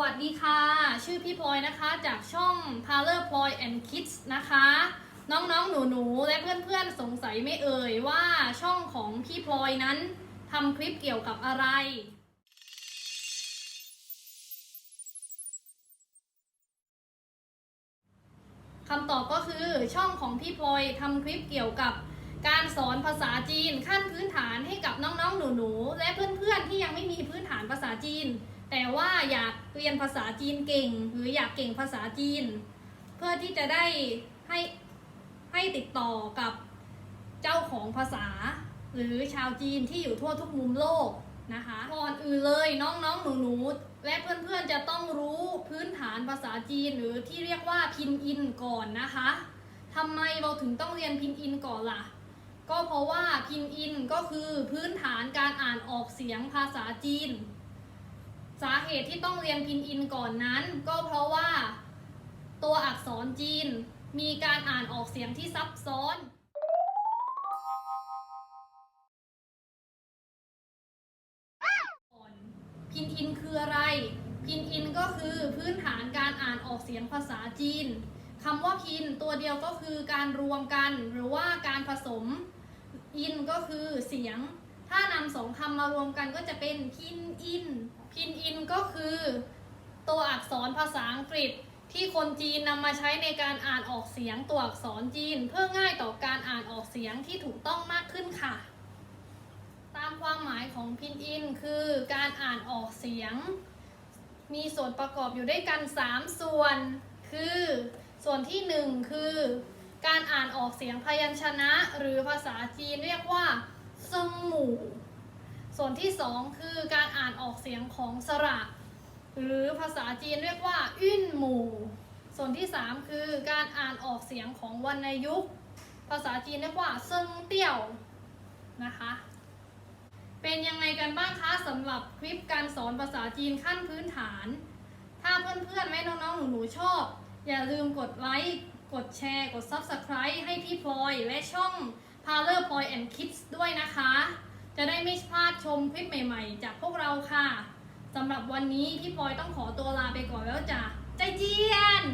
วัสดีค่ะ ชื่อพี่พลอยนะคะจากช่อง p a r l o r p l o y and Kids นะคะ น้องๆ หนูๆ และเพื่อนๆ สงสัยไม่เอ่ยว่าช่องของพี่พลอยนั้นทำคลิปเกี่ยวกับอะไร คำตอบก็คือช่องของพี่พลอยทำคลิปเกี่ยวกับการสอนภาษาจีนขั้นพื้นฐานให้กับน้องๆ หนูๆ และเพื่อนๆ ที่ยังไม่มีพื้นฐานภาษาจีน แต่ว่าอยากเรียนภาษาจีนเก่ง หรืออยากเก่งภาษาจีน เพื่อที่จะได้ให้ให้ติดต่อกับเจ้าของภาษา หรือชาวจีนที่อยู่ทั่วทุกมุมโลกนะคะก่อนอื่นเลยน้องๆหนูๆและเพื่อนๆจะต้องรู้พื้นฐานภาษาจีนหรือที่เรียกว่าพินอินก่อนนะคะทำไมเราถึงต้องเรียนพินอินก่อนล่ะ ก็เพราะว่าพินอินก็คือพื้นฐานการอ่านออกเสียงภาษาจีน สาเหตุที่ต้องเรียนพินอินก่อนนั้น ก็เพราะว่า ตัวอักษรจีนมีการอ่านออกเสียงที่ซับซ้อน พินอินคืออะไร พินอินก็คือพื้นฐานการอ่านออกเสียงภาษาจีนคำว่าพินตัวเดียวก็คือการรวมกัน หรือว่าการผสม อินก็คือเสียง ถ้านำสองคำมารวมกันก็จะเป็นพินอิน พินอิน ก็คือตัวอักษรภาษาอังกฤษที่คนจีนนำมาใช้ในการอ่านออกเสียงตัวอักษรจีน เพื่อง่ายต่อการอ่านออกเสียงที่ถูกต้องมากขึ้นค่ะ ตามความหมายของพินอินคือการอ่านออกเสียง มีส่วนประกอบอยู่ด้วยกัน 3 ส่วน คือส่วนที่ 1 คือ การอ่านออกเสียงพยัญชนะ หรือภาษาจีนเรียกว่าซึง ส่วนที่ 2 คือการอ่านออกเสียงของสระ หรือภาษาจีนเรียกว่าอื้นหมู่ ส่วนที่ 3 คือการอ่านออกเสียงของวรรณยุกต์ภาษาจีนเรียกว่าเซิงเตี้ยวนะคะ เป็นยังไงกันบ้างคะสำหรับคลิปการสอนภาษาจีนขั้นพื้นฐาน ถ้าเพื่อนๆแม่น้องๆหนูๆชอบ อย่าลืมกดไลค์กดแชร์กด Subscribe ให้พี่พลอยและช่อง p a r l o r Ploy and Kids ด้วยนะคะ จะได้ไม่พลาดชมคลิปใหม่ๆ จากพวกเราค่ะสำหรับวันนี้พี่พลอยต้องขอตัวลาไปก่อนแล้วจ้ะใจเจียน